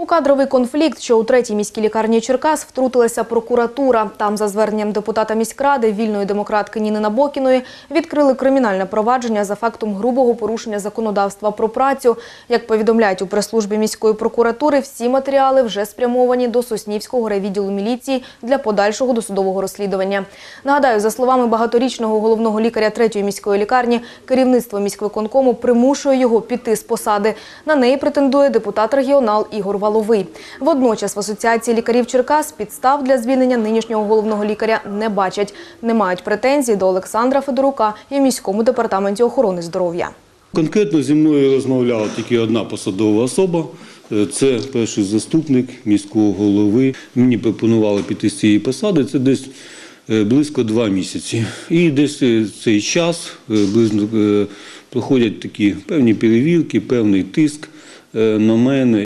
У кадровий конфлікт, що у третій міській лікарні Черкас втрутилася прокуратура. Там, за зверненням депутата міськради вільної демократки Ніни Набокіної, відкрили кримінальне провадження за фактом грубого порушення законодавства про працю. Як повідомляють у прес-службі міської прокуратури, всі матеріали вже спрямовані до Соснівського райвідділу міліції для подальшого досудового розслідування. Нагадаю, за словами багаторічного головного лікаря третьої міської лікарні, керівництво міськвиконкому примушує його піти з посади. На неї претендує депутат-регіонал Ігор Валовий. Водночас в Асоціації лікарів Черкас підстав для звільнення нинішнього головного лікаря не бачать. Не мають претензій до Олександра Федорука і в міському департаменті охорони здоров'я. Конкретно зі мною розмовляла тільки одна посадова особа. Е, Це перший заступник міського голови. Мені пропонували піти з цієї посади. Це десь е, близько два місяці. І десь е, цей час проходять такі певні перевірки, певний тиск на мене.